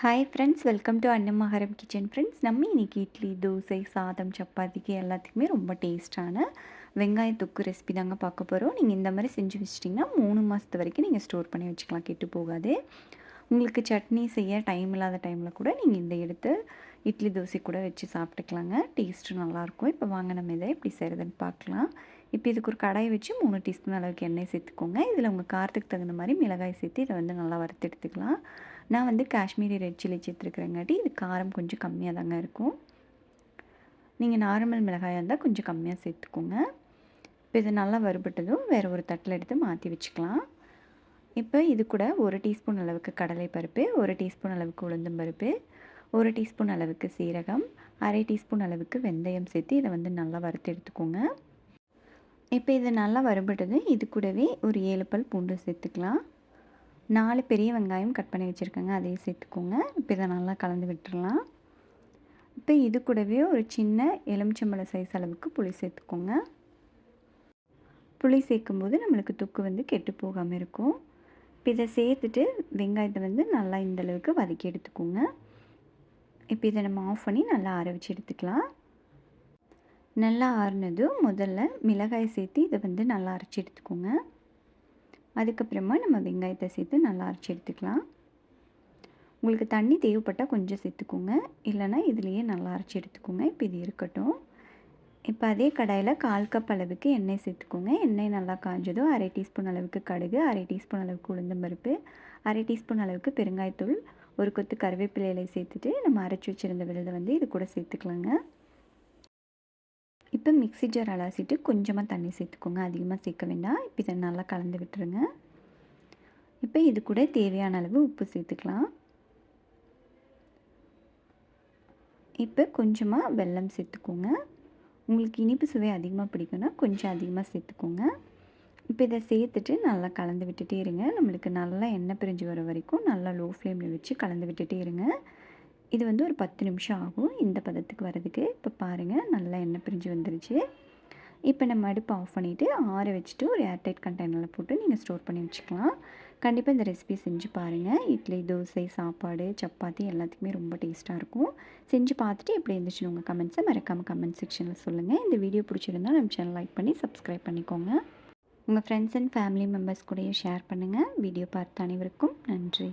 Hi friends welcome to Annamaharam kitchen friends நம்ம இன்றைக்கி இட்லி தோசை சாதம் சப்பாத்திக்கு எல்லாத்துக்குமே ரொம்ப டேஸ்ட்டான வெங்காய தொக்கு ரெசிபி தாங்க பார்க்க போகிறோம் நீங்கள் இந்த மாதிரி செஞ்சு வச்சிட்டிங்கன்னா மூணு மாதத்து வரைக்கும் நீங்கள் ஸ்டோர் பண்ணி வச்சுக்கலாம். கெட்டு போகாது. உங்களுக்கு சட்னி செய்ய டைம் இல்லாத டைமில் கூட நீங்கள் இந்த எடுத்து இட்லி தோசை கூட வச்சு சாப்பிட்டுக்கலாங்க. டேஸ்ட்டு நல்லாயிருக்கும். இப்போ வாங்க நம்ம இதை எப்படி செய்கிறதுன்னு பார்க்கலாம். இப்போ இதுக்கு ஒரு கடாயை வச்சு மூணு டீஸ்பூன் அளவுக்கு எண்ணெய் சேர்த்துக்கோங்க. இதில் உங்கள் காரத்துக்கு தகுந்த மாதிரி மிளகாய் சேர்த்து இதை வந்து நல்லா வறுத்து எடுத்துக்கலாம். நான் வந்து காஷ்மீரி ரெட் சில்லி சேர்த்துருக்குறேங்காட்டி இது காரம் கொஞ்சம் கம்மியாக தாங்க இருக்கும். நீங்கள் நார்மல் மிளகாயாக இருந்தால் கொஞ்சம் கம்மியாக சேர்த்துக்கோங்க. இப்போ இது நல்லா வறுபட்டதும் வேறு ஒரு தட்டில் எடுத்து மாற்றி வச்சுக்கலாம். இப்போ இது கூட ஒரு டீஸ்பூன் அளவுக்கு கடலை பருப்பு ஒரு டீஸ்பூன் அளவுக்கு உளுந்தம் பருப்பு ஒரு டீஸ்பூன் அளவுக்கு சீரகம் அரை டீஸ்பூன் அளவுக்கு வெந்தயம் சேர்த்து இதை வந்து நல்லா வறுத்து எடுத்துக்கோங்க. இப்போ இது நல்லா வறுபட்டது இது கூடவே ஒரு ஏழு பல் பூண்டு சேர்த்துக்கலாம். நாலு பெரிய வெங்காயம் கட் பண்ணி வச்சுருக்கேங்க அதையும் சேர்த்துக்கோங்க. இப்போ இதை நல்லா கலந்து விட்டுடலாம். இப்போ இது கூடவே ஒரு சின்ன எலுமிச்சம்பழ சைஸ் அளவுக்கு புளி சேர்த்துக்கோங்க. புளி சேர்க்கும்போது நம்மளுக்கு தொக்கு வந்து கெட்டு போகாமல் இருக்கும். இப்போ இதை சேர்த்துட்டு வெங்காயத்தை வந்து நல்லா இந்தளவுக்கு வதக்கி எடுத்துக்கோங்க. இப்போ இதை நம்ம ஆஃப் பண்ணி நல்லா ஆரவிச்சு வச்சு எடுத்துக்கலாம். நல்லா ஆறுனதும் முதல்ல மிளகாய் சேர்த்து இதை வந்து நல்லா அரைச்சி எடுத்துக்கோங்க. அதுக்கப்புறமா நம்ம வெங்காயத்தை சேர்த்து நல்லா அரைச்சி எடுத்துக்கலாம். உங்களுக்கு தண்ணி தேவைப்பட்டால் கொஞ்சம் சேர்த்துக்கோங்க. இல்லைனா இதுலேயே நல்லா அரைச்சி எடுத்துக்கோங்க. இப்போ இது இருக்கட்டும். இப்போ அதே கடாயில் கால் கப் அளவுக்கு எண்ணெய் சேர்த்துக்கோங்க. எண்ணெய் நல்லா காஞ்சதும் அரை டீஸ்பூன் அளவுக்கு கடுகு அரை டீஸ்பூன் அளவுக்கு உளுந்தம்பருப்பு அரை டீஸ்பூன் அளவுக்கு பெருங்காயத்தூள் ஒரு கொத்து கருவேப்பிலையில சேர்த்துட்டு நம்ம அரைச்சி வச்சுருந்த விழுதை வந்து இது கூட சேர்த்துக்கலாங்க. இப்போ மிக்சி ஜார் அலசிட்டு கொஞ்சமாக தண்ணி சேர்த்துக்கோங்க. அதிகமாக சேர்க்க வேண்டாம். இப்போ இதை நல்லா கலந்து விட்டுருங்க. இப்போ இது கூட தேவையான அளவு உப்பு சேர்த்துக்கலாம். இப்போ கொஞ்சமாக வெல்லம் சேர்த்துக்கோங்க. உங்களுக்கு இனிப்பு சுவை அதிகமாக பிடிக்குன்னா கொஞ்சம் அதிகமாக சேர்த்துக்கோங்க. இப்போ இதை சேர்த்துட்டு நல்லா கலந்து விட்டுட்டே இருங்க. நம்மளுக்கு நல்லா எண்ணெய் பிரிஞ்சு வர வரைக்கும் நல்லா லோ ஃப்ளேமில் வச்சு கலந்து விட்டுட்டே இருங்க. இது வந்து ஒரு பத்து நிமிஷம் ஆகும். இந்த பதத்துக்கு வரதுக்கு இப்போ பாருங்கள் நல்லா எண்ணெய் பிரிஞ்சு வந்துருச்சு. இப்போ நம்ம அடுப்பு ஆஃப் பண்ணிவிட்டு ஆற வச்சுட்டு ஒரு ஏர்டைட் கண்டெய்னரில் போட்டு நீங்கள் ஸ்டோர் பண்ணி வச்சுக்கலாம். கண்டிப்பாக இந்த ரெசிபி செஞ்சு பாருங்கள் இட்லி தோசை சாப்பாடு சப்பாத்தி எல்லாத்துக்குமே ரொம்ப டேஸ்ட்டாக இருக்கும். செஞ்சு பார்த்துட்டு எப்படி இருந்துச்சுன்னு உங்கள் கமெண்ட்ஸை மறக்காமல் கமெண்ட் செக்ஷனில் சொல்லுங்கள் இந்த வீடியோ பிடிச்சிருந்தால் நம்ம சேனல் லைக் பண்ணி சப்ஸ்கிரைப் பண்ணிக்கோங்க. உங்கள் ஃப்ரெண்ட்ஸ் அண்ட் ஃபேமிலி மெம்பர்ஸ் கூடயும் ஷேர் பண்ணுங்கள் வீடியோ பார்த்த அனைவருக்கும் நன்றி.